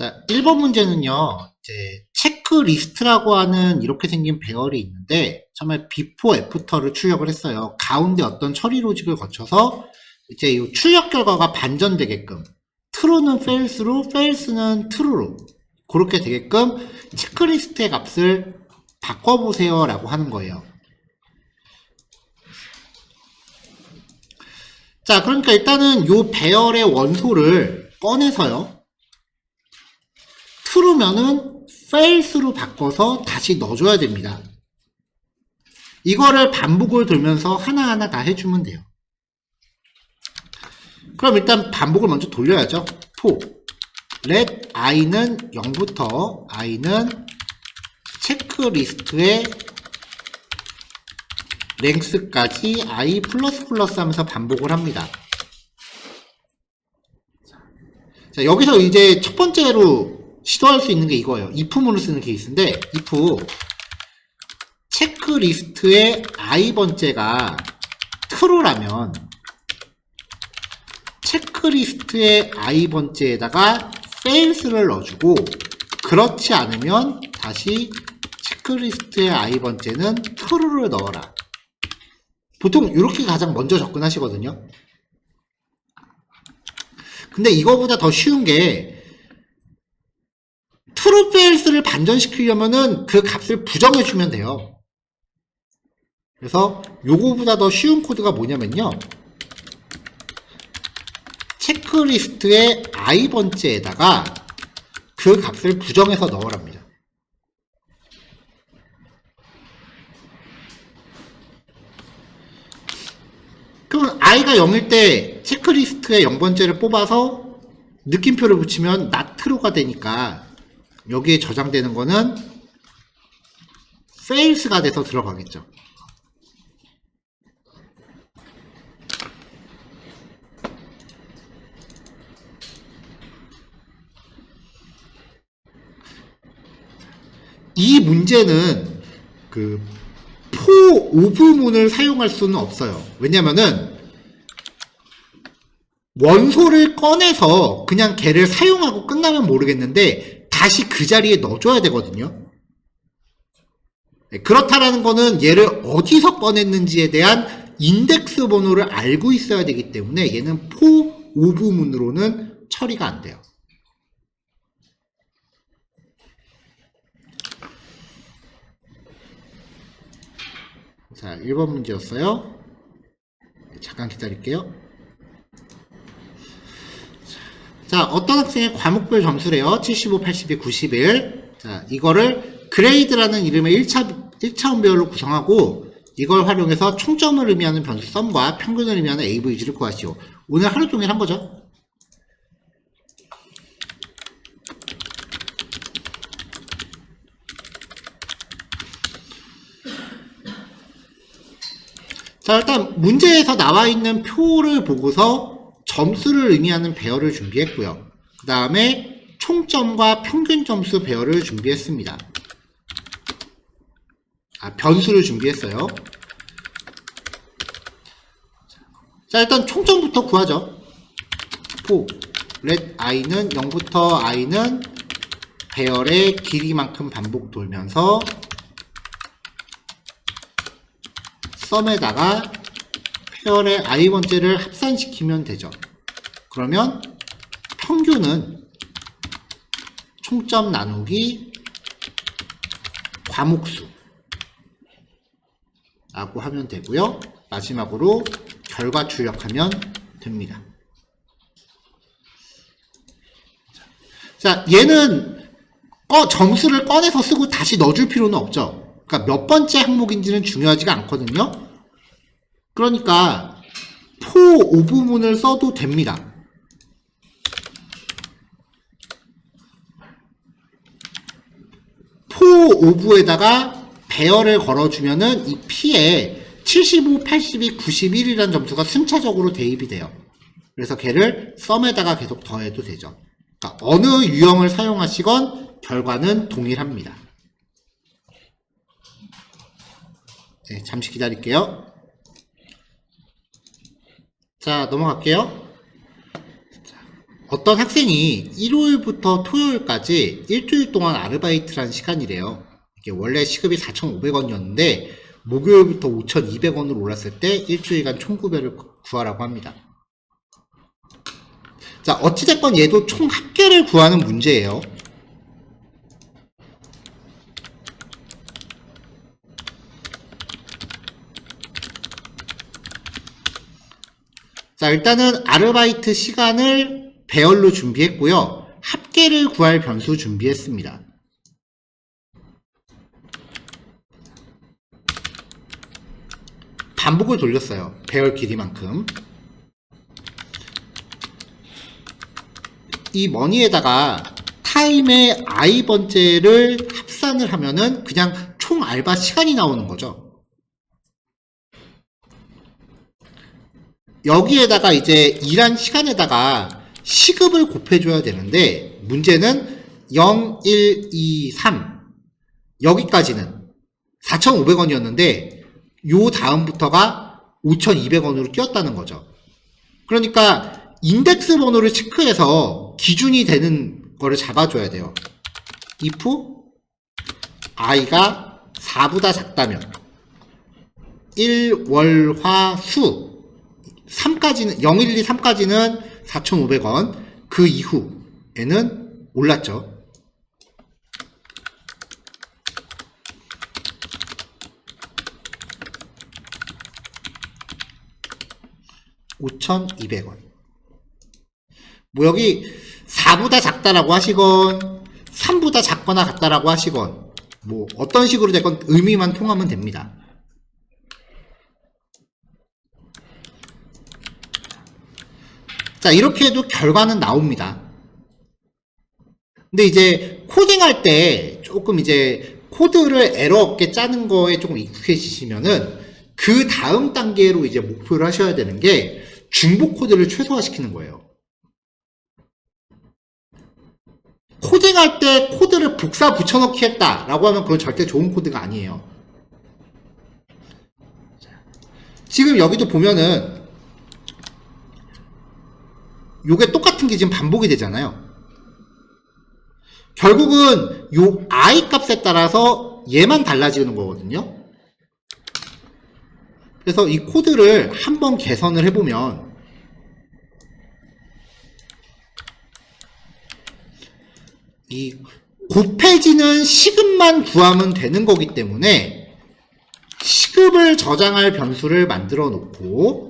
자, 1번 문제는요, 이제, 체크리스트라고 하는 이렇게 생긴 배열이 있는데, 처음에 before, after를 출력을 했어요. 가운데 어떤 처리 로직을 거쳐서, 이제 이 출력 결과가 반전되게끔, true는 false로, false는 true로, 그렇게 되게끔 체크리스트의 값을 바꿔보세요 라고 하는 거예요. 자, 그러니까 일단은 요 배열의 원소를 꺼내서요. True면은 false로 바꿔서 다시 넣어줘야 됩니다. 이거를 반복을 돌면서 하나하나 다 해주면 돼요. 그럼 일단 반복을 먼저 돌려야죠. for let i는 0부터 i는 체크리스트의 랭스까지 i 플러스 플러스 하면서 반복을 합니다. 자, 여기서 이제 첫 번째로 시도할 수 있는 게 이거예요. if문을 쓰는 케이스인데, if 체크리스트의 i번째가 true라면, 체크리스트의 i번째에다가 fails를 넣어주고, 그렇지 않으면 다시 체크리스트의 i번째는 true를 넣어라. 보통 이렇게 가장 먼저 접근하시거든요. 근데 이거보다 더 쉬운 게 true false를 반전시키려면은 그 값을 부정해 주면 돼요. 그래서 요거보다 더 쉬운 코드가 뭐냐면요. 체크리스트의 i번째에다가 그 값을 부정해서 넣으랍니다. 그럼 i가 0일 때 체크리스트의 0번째를 뽑아서 느낌표를 붙이면 나트로가 되니까 여기에 저장되는 거는 fails가 돼서 들어가겠죠. 이 문제는 그 포 오브문을 사용할 수는 없어요. 왜냐면은 원소를 꺼내서 그냥 걔를 사용하고 끝나면 모르겠는데 다시 그 자리에 넣어줘야 되거든요. 네, 그렇다라는 거는 얘를 어디서 꺼냈는지에 대한 인덱스 번호를 알고 있어야 되기 때문에 얘는 포 오브문으로는 처리가 안 돼요. 자, 1번 문제였어요. 잠깐 기다릴게요. 자, 어떤 학생의 과목별 점수래요? 75, 82, 91. 자, 이거를 그레이드라는 이름의 1차, 1차원별로 구성하고 이걸 활용해서 총점을 의미하는 변수 썸과 평균을 의미하는 AVG를 구하시오. 오늘 하루 종일 한 거죠? 자, 일단 문제에서 나와 있는 표를 보고서 점수를 의미하는 배열을 준비했고요. 그 다음에 총점과 평균 점수 배열을 준비했습니다. 아, 변수를 준비했어요. 자, 일단 총점부터 구하죠. 포, let i는 0부터 i는 배열의 길이만큼 반복 돌면서 썸에다가 페어의 i번째를 합산시키면 되죠. 그러면 평균은 총점 나누기 과목수 라고 하면 되고요. 마지막으로 결과 출력하면 됩니다. 자, 얘는 어, 점수를 꺼내서 쓰고 다시 넣어줄 필요는 없죠. 그러니까 몇 번째 항목인지는 중요하지가 않거든요. 그러니까 포 오부문을 써도 됩니다. 포 오부에다가 배열을 걸어주면은 이 P에 75, 82, 91이라는 점수가 순차적으로 대입이 돼요. 그래서 걔를 썸에다가 계속 더해도 되죠. 그러니까 어느 유형을 사용하시건 결과는 동일합니다. 네, 잠시 기다릴게요. 자, 넘어갈게요. 자, 어떤 학생이 일요일부터 토요일까지 일주일 동안 아르바이트를 한 시간이래요. 이게 원래 시급이 4,500원이었는데 목요일부터 5,200원으로 올랐을 때 일주일간 총급여를 구하라고 합니다. 자, 어찌됐건 얘도 총 합계를 구하는 문제예요. 자, 일단은 아르바이트 시간을 배열로 준비했고요. 합계를 구할 변수 준비했습니다. 반복을 돌렸어요. 배열 길이만큼. 이 머니에다가 타임의 i 번째를 합산을 하면은 그냥 총 알바 시간이 나오는 거죠. 여기에다가 이제 일한 시간에다가 시급을 곱해줘야 되는데 문제는 0, 1, 2, 3 여기까지는 4,500원이었는데 요 다음부터가 5,200원으로 뛰었다는 거죠. 그러니까 인덱스 번호를 체크해서 기준이 되는 거를 잡아줘야 돼요. if i가 4보다 작다면 1, 월, 화, 수 3까지는 0, 1, 2, 3까지는 4,500원 그 이후에는 올랐죠. (5,200원) 뭐 여기 4보다 작다라고 하시건 3보다 작거나 같다라고 하시건 뭐 어떤 식으로 됐건 의미만 통하면 됩니다. 자, 이렇게 해도 결과는 나옵니다. 근데 이제 코딩할 때 조금 이제 코드를 에러 없게 짜는 거에 조금 익숙해지시면은 그 다음 단계로 이제 목표를 하셔야 되는 게 중복 코드를 최소화시키는 거예요. 코딩할 때 코드를 복사 붙여넣기 했다라고 하면 그건 절대 좋은 코드가 아니에요. 지금 여기도 보면은 요게 똑같은 게 지금 반복이 되잖아요. 결국은 요 i 값에 따라서 얘만 달라지는 거거든요. 그래서 이 코드를 한번 개선을 해보면 이 곱해지는 시급만 구하면 되는 거기 때문에 시급을 저장할 변수를 만들어 놓고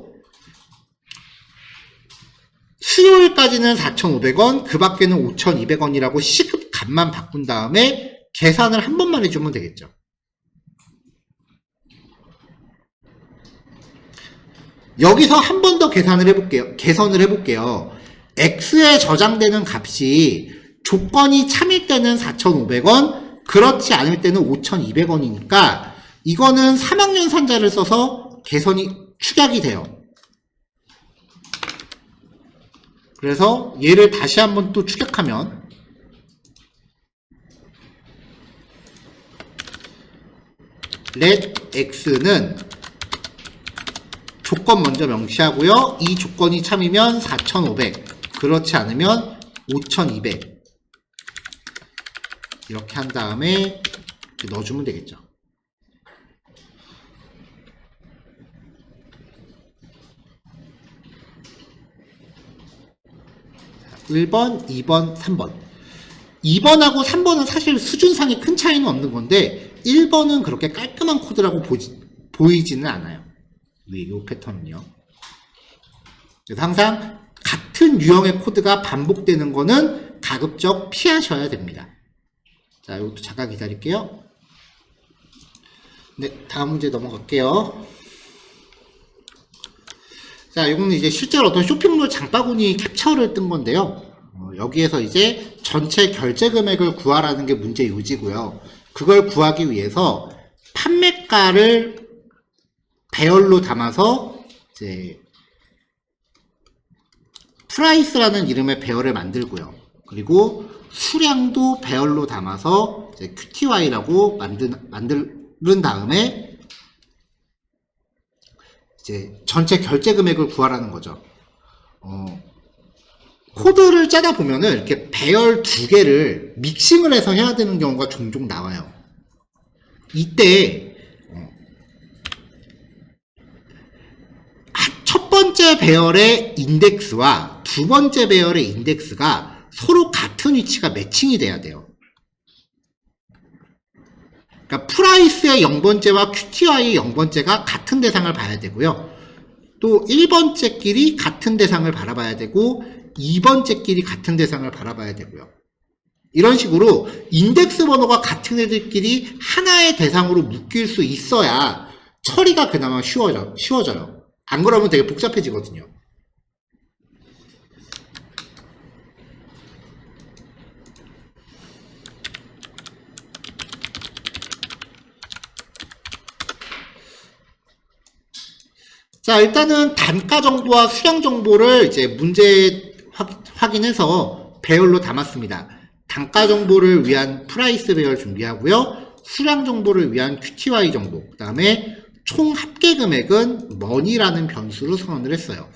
수요일까지는 4,500원, 그 밖에는 5,200원이라고 시급 값만 바꾼 다음에 계산을 한 번만 해주면 되겠죠. 여기서 한 번 더 계산을 해볼게요. 개선을 해볼게요. x에 저장되는 값이 조건이 참일 때는 4,500원, 그렇지 않을 때는 5,200원이니까 이거는 3학년 산자를 써서 개선이 축약이 돼요. 그래서 얘를 다시 한번 또 추격하면 let x는 조건 먼저 명시하고요. 이 조건이 참이면 4,500, 그렇지 않으면 5,200 이렇게 한 다음에 넣어주면 되겠죠. 1번, 2번, 3번. 2번하고 3번은 사실 수준상의 큰 차이는 없는 건데 1번은 그렇게 깔끔한 코드라고 보지, 보이 지는 않아요. 이 패턴은요. 그래서 항상 같은 유형의 코드가 반복되는 거는 가급적 피하셔야 됩니다. 자, 이것도 잠깐 기다릴게요. 네, 다음 문제 넘어갈게요. 자, 이거는 이제 실제로 어떤 쇼핑몰 장바구니 캡처를 뜬 건데요. 어, 여기에서 이제 전체 결제 금액을 구하라는 게 문제 요지고요. 그걸 구하기 위해서 판매가를 배열로 담아서 이제 프라이스라는 이름의 배열을 만들고요. 그리고 수량도 배열로 담아서 QTY라고 만든, 만든 다음에 이제 전체 결제 금액을 구하라는 거죠. 어, 코드를 짜다 보면은 이렇게 배열 두 개를 믹싱을 해서 해야 되는 경우가 종종 나와요. 이때 어, 하- 첫 번째 배열의 인덱스와 두 번째 배열의 인덱스가 서로 같은 위치가 매칭이 돼야 돼요. 그러니까 프라이스의 0번째와 QTI의 0번째가 같은 대상을 봐야 되고요. 또 1번째 끼리 같은 대상을 바라봐야 되고 2번째 끼리 같은 대상을 바라봐야 되고요. 이런 식으로 인덱스 번호가 같은 애들끼리 하나의 대상으로 묶일 수 있어야 처리가 그나마 쉬워져, 쉬워져요. 안 그러면 되게 복잡해지거든요. 자, 일단은 단가 정보와 수량 정보를 이제 문제 확, 확인해서 배열로 담았습니다. 단가 정보를 위한 프라이스 배열 준비하고요. 수량 정보를 위한 QTY 정보, 그 다음에 총 합계 금액은 머니라는 변수로 선언을 했어요.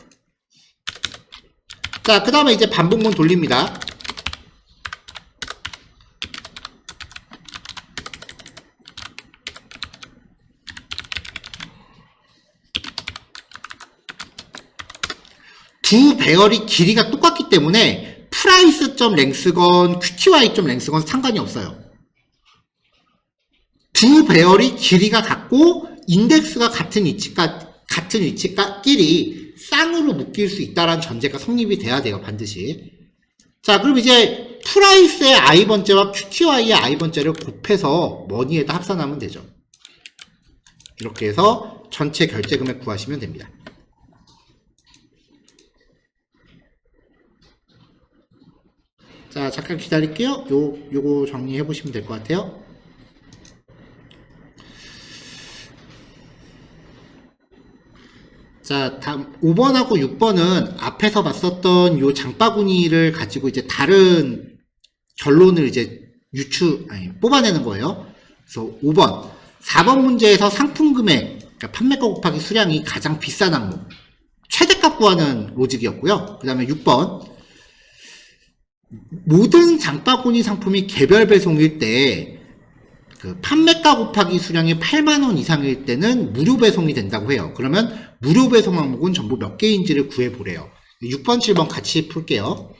자, 그 다음에 이제 반복문 돌립니다. 두 배열이 길이가 똑같기 때문에 price.length건 qty.length건 상관이 없어요. 두 배열이 길이가 같고 인덱스가 같은 위치가 같은 위치가끼리 쌍으로 묶일 수 있다는 전제가 성립이 돼야 돼요 반드시. 자 그럼 이제 프라이스의 i 번째와 qty의 i 번째를 곱해서 머니에다 합산하면 되죠. 이렇게 해서 전체 결제 금액 구하시면 됩니다. 자, 잠깐 기다릴게요. 요, 요거 정리해 보시면 될 것 같아요. 자, 다음 5번하고 6번은 앞에서 봤었던 요 장바구니를 가지고 이제 다른 결론을 이제 유추, 아니, 뽑아내는 거예요. 그래서 5번. 4번 문제에서 상품 금액, 그러니까 판매가 곱하기 수량이 가장 비싼 항목. 최대값 구하는 로직이었고요. 그 다음에 6번. 모든 장바구니 상품이 개별 배송일 때, 그 판매가 곱하기 수량이 8만원 이상일 때는 무료 배송이 된다고 해요. 그러면 무료 배송 항목은 전부 몇 개인지를 구해보래요. 6번, 7번 같이 풀게요.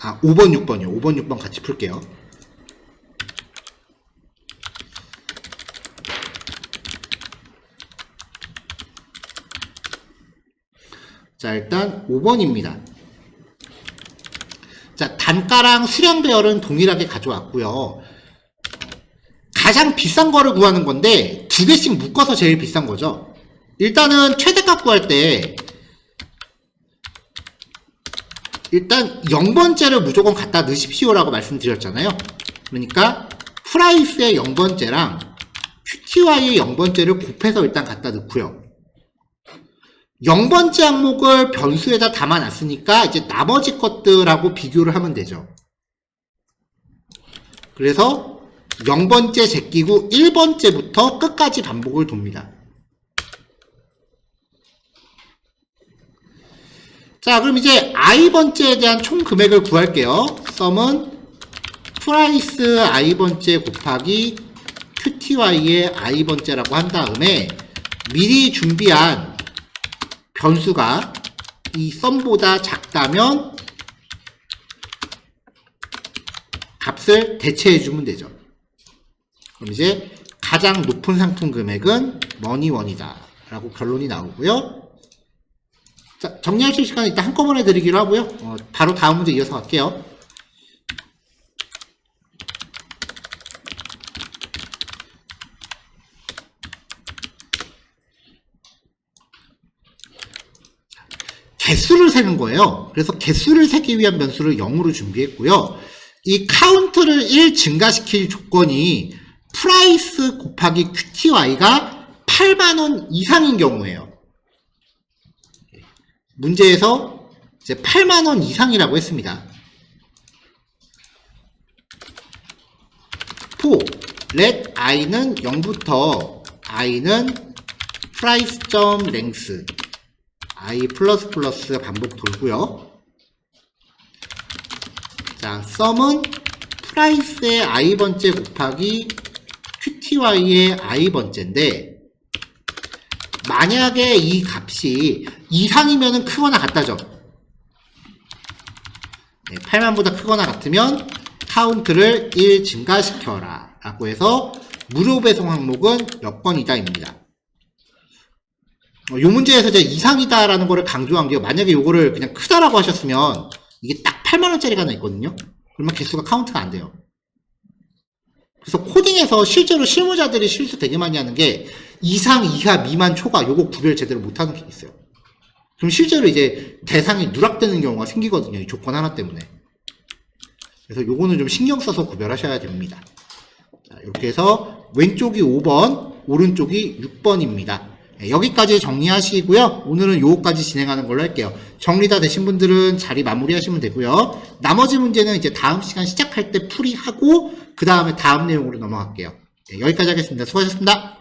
아, 5번, 6번이요. 5번, 6번 같이 풀게요. 자, 일단 5번입니다. 자, 단가랑 수량 배열은 동일하게 가져왔고요. 가장 비싼 거를 구하는 건데 두 개씩 묶어서 제일 비싼 거죠. 일단은 최대값 구할 때 일단 0번째를 무조건 갖다 넣으십시오라고 말씀드렸잖아요. 그러니까 프라이스의 0번째랑 QTY의 0번째를 곱해서 일단 갖다 넣고요. 0번째 항목을 변수에다 담아놨으니까 이제 나머지 것들하고 비교를 하면 되죠. 그래서 0번째 제끼고 1번째부터 끝까지 반복을 돕니다. 자, 그럼 이제 i번째에 대한 총 금액을 구할게요. 썸은 프라이스 i번째 곱하기 qty의 i번째라고 한 다음에 미리 준비한 변수가 이 썸보다 작다면 값을 대체해 주면 되죠. 그럼 이제 가장 높은 상품 금액은 머니원이다 라고 결론이 나오고요. 자, 정리하실 시간은 일단 한꺼번에 드리기로 하고요. 어, 바로 다음 문제 이어서 갈게요. 개수를 세는 거예요. 그래서 개수를 세기 위한 변수를 0으로 준비했고요. 이 카운트를 1 증가시킬 조건이 프라이스 곱하기 QTY가 8만원 이상인 경우예요. 문제에서 이제 8만원 이상이라고 했습니다. 4. let i는 0부터 i는 price. I 플러스 플러스 반복 돌고요. 자, 썸은 price의 i 번째 곱하기 qty의 i 번째인데 만약에 이 값이 이상이면 크거나 같다죠. 네, 8만보다 크거나 같으면 카운트를 1 증가시켜라 라고 해서 무료 배송 항목은 몇 번이다입니다. 어, 요 문제에서 이제 이상이다라는 거를 강조한 게 만약에 요거를 그냥 크다라고 하셨으면 이게 딱 8만원짜리가 하나 있거든요. 그러면 개수가 카운트가 안 돼요. 그래서 코딩에서 실제로 실무자들이 실수 되게 많이 하는 게 이상, 이하, 미만, 초과 요거 구별 제대로 못하는 게 있어요. 그럼 실제로 이제 대상이 누락되는 경우가 생기거든요. 이 조건 하나 때문에. 그래서 요거는 좀 신경 써서 구별하셔야 됩니다. 자, 이렇게 해서 왼쪽이 5번, 오른쪽이 6번입니다. 네, 여기까지 정리하시고요. 오늘은 요거까지 진행하는 걸로 할게요. 정리 다 되신 분들은 자리 마무리하시면 되고요. 나머지 문제는 이제 다음 시간 시작할 때 풀이하고 그 다음에 다음 내용으로 넘어갈게요. 네, 여기까지 하겠습니다. 수고하셨습니다.